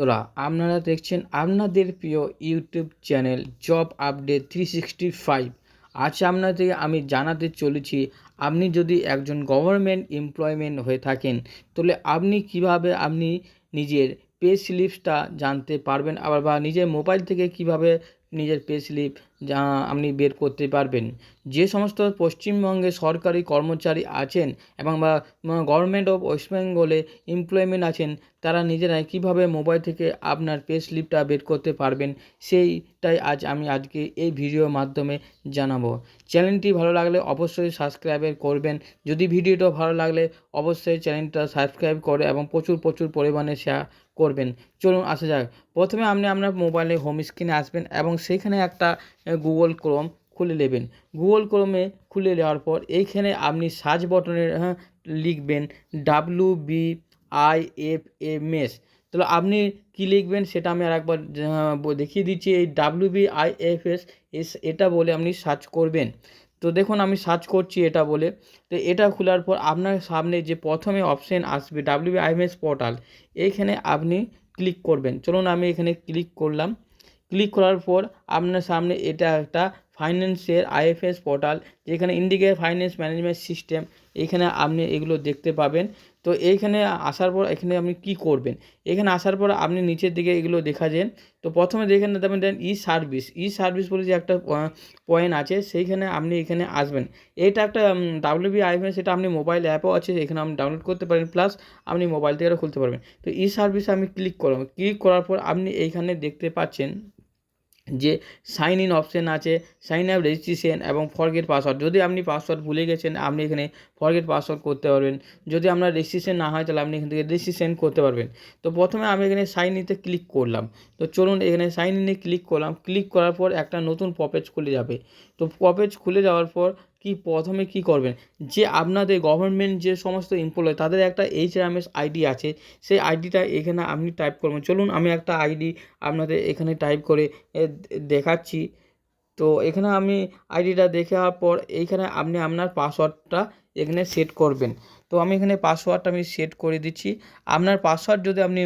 বন্ধুরা, আপনারা দেখছেন আপনাদের প্রিয় YouTube channel job update three sixty five আজ আপনাদের, আমি জানাতে চলেছি, আপনি যদি একজন গভর্নমেন্ট এমপ্লয়মেন্ট হয়ে থাকেন, তাহলে আপনি কীভাবে আপনি নিজের পে স্লিপসটা জানতে পারবেন? আবার বা নিজের মোবাইল থেকে কীভাবে নিজের পে স্লিপ যা আপনি বের করতে পারবেন। যে সমস্ত পশ্চিমবঙ্গে সরকারি কর্মচারী আছেন এবং বা গভর্নমেন্ট অফ ওয়েস্ট বেঙ্গলে এমপ্লয়মেন্ট আছেন, তারা নিজেরাই কীভাবে মোবাইল থেকে আপনার পে স্লিপটা বের করতে পারবেন, সেইটাই আজ আমি আজকে এই ভিডিওর মাধ্যমে জানাব। চ্যানেলটি ভালো লাগলে অবশ্যই সাবস্ক্রাইব করবেন। যদি ভিডিওটা ভালো লাগলে অবশ্যই চ্যানেলটা সাবস্ক্রাইব করে এবং প্রচুর প্রচুর পরিমাণে শেয়ার করবেন। চলুন আসা যাক। প্রথমে আপনি আপনার মোবাইলে হোম স্ক্রিনে আসবেন এবং সেখানে একটা গুগল ক্রোম খুলে নেবেন। গুগল ক্রোমে খুলে নেওয়ার পর এইখানে আপনি সার্চ বটনে হ্যাঁ লিখবেন W B I F M S তাহলে আপনি কী লিখবেন সেটা আমি আর একবার দেখিয়ে দিচ্ছি। এই W B I F S S, এটা বলে আপনি সার্চ করবেন। তো দেখুন আমি সার্চ করছি এটা বলে। তো এটা খোলার পর আপনার সামনে যে প্রথমে অপশান আসবে ডাব্লিউ আইএমএস পোর্টাল এইখানে আপনি ক্লিক করবেন। চলুন আমি এখানে ক্লিক করলাম। ক্লিক করার পর আপনার সামনে এটা একটা ফাইন্যান্সের আইএফএস পোর্টাল যেখানে ইন্ডিকেট ফাইন্যান্স ম্যানেজমেন্ট সিস্টেম এখানে আপনি এগুলো দেখতে পাবেন। তো এইখানে আসার পর এখানে আপনি কি করবেন? এখানে আসার পর আপনি নিচের দিকে এগুলো দেখা যান। তো প্রথমে দেখেন দেবেন দেন ই সার্ভিস ই সার্ভিস বলে যে একটা পয়েন্ট আছে, সেইখানে আপনি এখানে আসবেন। এটা একটা ডাব্লিউবি আইএফএস সেটা আপনি মোবাইল অ্যাপও আছে, এখানে আপনি ডাউনলোড করতে পারেন। প্লাস আপনি মোবাইল থেকে খুলতে পারবেন। তো ই সার্ভিসে আমি ক্লিক করলাম। ক্লিক করার পর আপনি এইখানে দেখতে পাচ্ছেন যে সাইন ইন অপশান আছে সাইন আপ রেজিস্ট্রেশন এবং ফরগেট পাসওয়ার্ড যদি আপনি পাসওয়ার্ড ভুলে গেছেন, আপনি এখানে ফরগেট পাসওয়ার্ড করতে পারবেন। যদি আপনার রেজিস্ট্রেশন না হয়, তাহলে আপনি এখান থেকে রেজিস্ট্রেশন করতে পারবেন। তো প্রথমে আমি এখানে সাইন ইনতে ক্লিক করলাম। তো চলুন এখানে সাইন ইনে ক্লিক করলাম। ক্লিক করার পর একটা নতুন পপেজ খুলে যাবে। তো পপেজ খুলে যাওয়ার পর কি প্রথমে কি করবেন? যে আপনাদের গভর্নমেন্ট যে সমস্ত এমপ্লয় তাদের একটা এইচ আর এস আইডি আছে, সেই আইডিটা এখানে আপনি টাইপ করবেন। চলুন, আমি একটা আইডি আপনাদের এখানে টাইপ করে দেখাচ্ছি। তো এখানে আমি আইডিটা দেখার পর, এইখানে আপনি আপনার পাসওয়ার্ডটা এখানে সেট করবেন। তো আমি এখানে পাসওয়ার্ডটা আমি সেট করে দিচ্ছি। আপনার পাসওয়ার্ড যদি আপনি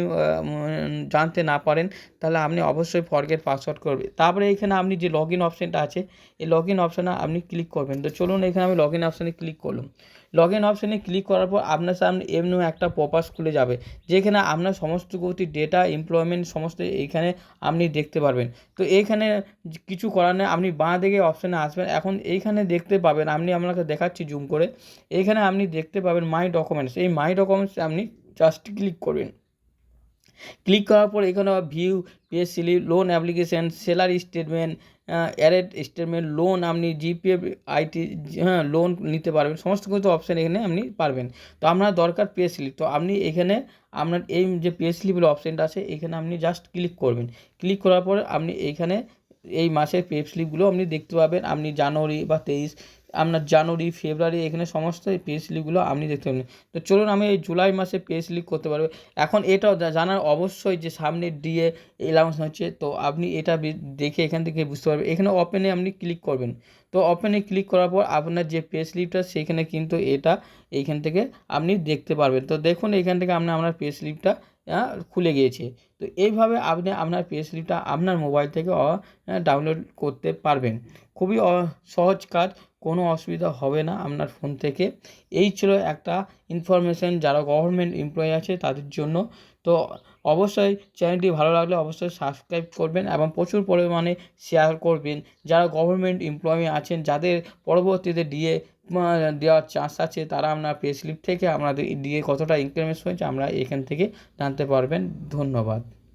জানতে না পারেন, তাহলে আপনি অবশ্যই ফরগেট পাসওয়ার্ড করবে। তারপরে এখানে আপনি যে লগ ইন অপশানটা আছে, এই লগ ইন অপশানে আপনি ক্লিক করবেন। তো চলুন এখানে আমি লগ ইন অপশানে ক্লিক করলাম। লগ ইন অপশানে ক্লিক করার পর আপনার সামনে এমনি একটা পপাস খুলে যাবে, যেখানে আপনার সমস্ত গতি ডেটা এমপ্লয়মেন্ট সমস্ত এইখানে আপনি দেখতে পারবেন। তো এইখানে কিছু করার নেই, আপনি বাঁ দিকে অপশানে আসবেন। এখন এইখানে দেখতে পাবেন, আপনি আপনাকে দেখাচ্ছি জুম করে। এইখানে আপনি দেখতে পাবেন মাই ডকুমেন্টস এই মাই ডকুমেন্টস আপনি জাস্ট ক্লিক করবেন। ক্লিক করার পর এখানে view pay slip loan application salary statement arrear statement loan আপনি জিপিএফ আইটি হ্যাঁ লোন নিতে পারবেন। সমস্ত কিছু অপশান এখানে আপনি পারবেন। তো আপনার দরকার পে স্লিপ তো আপনি এখানে আপনার এই যে পে স্লিপের অপশানটা আছে, এখানে আপনি জাস্ট ক্লিক করবেন। ক্লিক করার পর আপনি এইখানে এই মাসের পে স্লিপগুলো আপনি দেখতে পাবেন। আপনি জানুয়ারি বা তেইশ আপনার জানুয়ারি, ফেব্রুয়ারি এখানে সমস্ত এই পে আপনি দেখতে পাবেন তো চলুন আমি এই জুলাই মাসে পে স্লিপ করতে পারব। এখন এটাও জানার অবশ্যই যে সামনে ডিএ এলাউন্স হচ্ছে, তো আপনি এটা দেখে এখান থেকে বুঝতে পারবেন। এখানে ওপেনে আপনি ক্লিক করবেন। তো ওপেনে ক্লিক করার পর আপনার যে পে স্লিপটা সেখানে কিন্তু এটা এইখান থেকে আপনি দেখতে পারবেন। তো দেখুন এখান থেকে আপনি আপনার পে স্লিপটা খুলে গিয়েছে। তো এইভাবে আপনি আপনার পে স্লিপটা আপনার মোবাইল থেকে ডাউনলোড করতে পারবেন। খুবই সহজ কাজ। কোনো অসুবিধা হবে না আপনার ফোন থেকে। এই ছিল একটা ইনফরমেশান যারা গভর্নমেন্ট এমপ্লয়ি আছে তাদের জন্য। তো অবশ্যই চ্যানেলটি ভালো লাগলে অবশ্যই সাবস্ক্রাইব করবেন এবং প্রচুর পরিমাণে শেয়ার করবেন। যারা গভর্নমেন্ট এমপ্লয়ি আছেন, যাদের পরবর্তীতে ডিএ দেওয়ার চান্স আছে, তারা আপনার পে স্লিপ থেকে আমাদের ডিএ কতটা ইনক্রিমেন্ট হয়েছে আমরা এখান থেকে জানতে পারবেন। ধন্যবাদ।